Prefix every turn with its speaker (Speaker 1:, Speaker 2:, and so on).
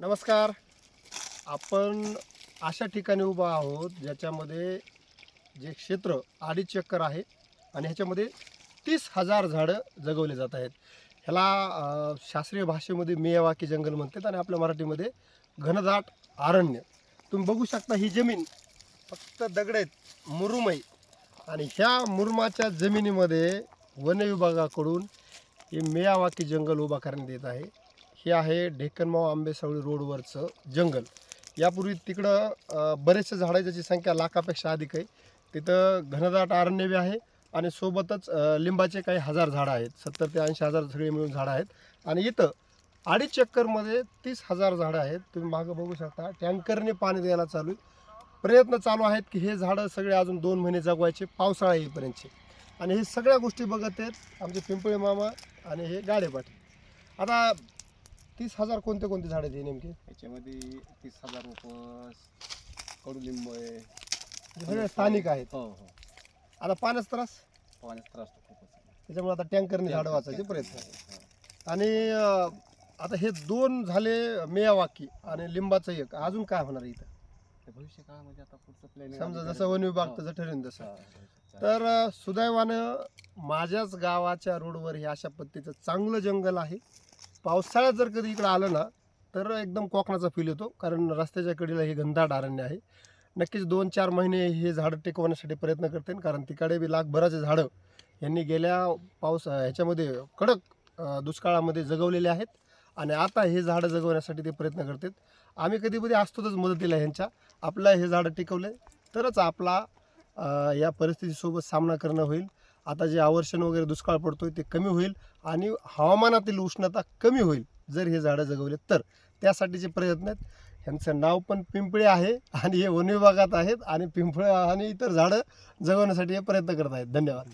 Speaker 1: नमस्कार. आपण अशा ठिकाणी उभा आहोत ज्याच्यामध्ये जे क्षेत्र अडीच चक्कर आहे आणि ह्याच्यामध्ये तीस हजार झाडं जगवले जात आहेत. ह्याला शास्त्रीय भाषेमध्ये मेयावाकी जंगल म्हणतात आणि आपल्या मराठीमध्ये घनदाट अरण्य. तुम्ही बघू शकता ही जमीन फक्त दगड आहेत मुरुमई आणि ह्या मुरुमाच्या जमिनीमध्ये वन विभागाकडून हे मेयावाकी जंगल उभा करण्यात येत आहे. हे आहे ढेकनमाव आंबेसावळी रोडवरचं जंगल. यापूर्वी तिकडं बरेचसे झाडं आहे ज्याची संख्या लाखापेक्षा अधिक आहे. तिथं घनदाट अरण्य आहे आणि सोबतच लिंबाचे काही हजार झाडं आहेत. सत्तर ते ऐंशी हजार सगळे मिळून झाडं आहेत. आणि इथं अडीच चक्करमध्ये तीस हजार झाडं आहेत. तुम्ही मागं बघू शकता टँकरने पाणी द्यायला चालू आहे. प्रयत्न चालू आहेत की हे झाडं सगळे अजून दोन महिने जगवायचे पावसाळा येईपर्यंतचे. आणि हे सगळ्या गोष्टी बघत आहेत आमचे पिंपळे मामा आणि हे गाडेपाटी आता तीस हजार कोणते कोणते झाड आहेत हे नेमके?
Speaker 2: याच्यामध्ये तीस हजार रुपये कडुलिंब आहे.
Speaker 1: सगळे स्थानिक आहेत.
Speaker 2: हो हो.
Speaker 1: आता पाण्याचा त्रास?
Speaker 2: पाण्याचा त्रास तर खूपच आहे.
Speaker 1: त्याच्यामुळे आता टँकरने झाडं वाचायचे प्रयत्न. आहे.
Speaker 2: हो.
Speaker 1: आणि अं, आता हे दोन झाले मेयावाकी आणि लिंबाचं एक. अजून काय होणार इथं?
Speaker 2: ते भविष्य काळामध्ये आता पुढचं प्लॅनिंग
Speaker 1: समजा जसं वन विभाग
Speaker 2: हो.
Speaker 1: त्याचं ठरेल तसं. तर अं, सुदैवानं माझ्याच गावाच्या रोडवर हे अशा पद्धतीचं चांगलं जंगल आहे. पावसाळ्यात जर कधी इकडं आलं ना तर एकदम कोकणाचा फील येतो. कारण रस्त्याच्या कडेला हे घनदाट अरण्य आहे. नक्कीच दोन चार महिने हे झाडं टिकवण्यासाठी प्रयत्न करते कारण तिकडे बी लाखभराचे झाडं यांनी गेल्या पाऊस ह्याच्यामध्ये कडक दुष्काळामध्ये जगवलेले आहेत. आणि आता हे झाडं जगवण्यासाठी ते प्रयत्न करतात आम्ही कधी कधी असतोच मदतीला ह्यांच्या. आपलं हे झाडं टिकवले तरच आपला या परिस्थितीसोबत सामना करणं होईल. आता जे आवर्षण वगैरे दुष्काळ पडतोय ते कमी होईल आणि हवामानातील उष्णता कमी होईल जर हे झाडं जगवले तर. त्यासाठीचे प्रयत्न आहेत. ह्यांचं नाव पण पिंपळे आहे आणि हे वन विभागात आहेत आणि पिंपळं आणि इतर झाडं जगवण्यासाठी हे प्रयत्न करत आहेत धन्यवाद.